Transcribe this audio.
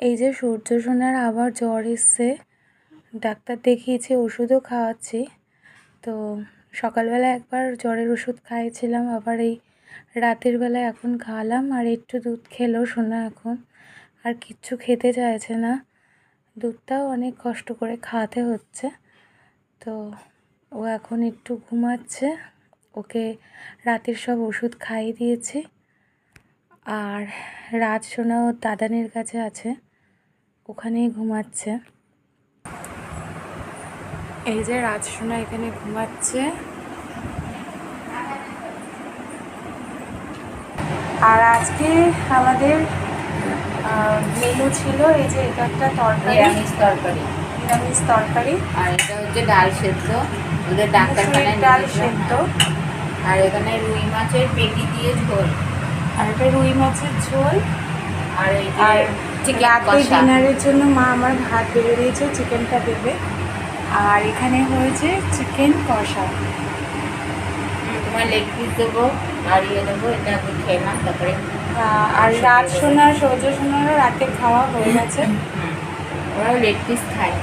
এই যে সূর্য সোনার আবার জ্বর এসছে, ডাক্তার দেখিয়েছি, ওষুধও খাওয়াচ্ছি। তো সকালবেলা একবার জ্বরের ওষুধ খাইয়েছিলাম, আবার এই রাতের বেলা এখন খাওয়ালাম আর একটু দুধ খেলো সোনা এখন। আর কিচ্ছু খেতে চাইছে না। দুধটাও অনেক কষ্ট করে খাওয়াতে হচ্ছে। তো ও এখন একটু ঘুমাচ্ছে। ওকে রাতের সব ওষুধ খাইয়ে দিয়েছি। আর রাত সোনা ওর দাদানের কাছে আছে। ওখানেই ঘুমাচ্ছে। এই যে রাত সোনা এখানে ঘুমাচ্ছে। আর আজকে আমাদের মেনু ছিল এই যে এটা একটা তরকারি। নিরামিষ তরকারি। নিরামিষ তরকারি। আর এটা হচ্ছে ডাল সেদ্ধ। ওদের ডাক্তারখানায় ডাল সেদ্ধ। আর এখানে রুই মাছের পেটি দিয়ে ঝোল। আর এটা রুই মাছের ঝোল। আর এই আর চিকেন রাতে কষা ডিনারের জন্য মা আমার ভাত বেড়ে দিয়েছে চিকেনটা দেবে। আর এখানে হয়েছে চিকেন কষা। তোমার লেগ পিস দেবো আর ইয়ে দেবো এটা আমি খেলাম তারপরে আর রাত সোনার সৌর্য সোনারও রাতে খাওয়া হয়ে গেছে। ওরাও লেগ পিস খায়।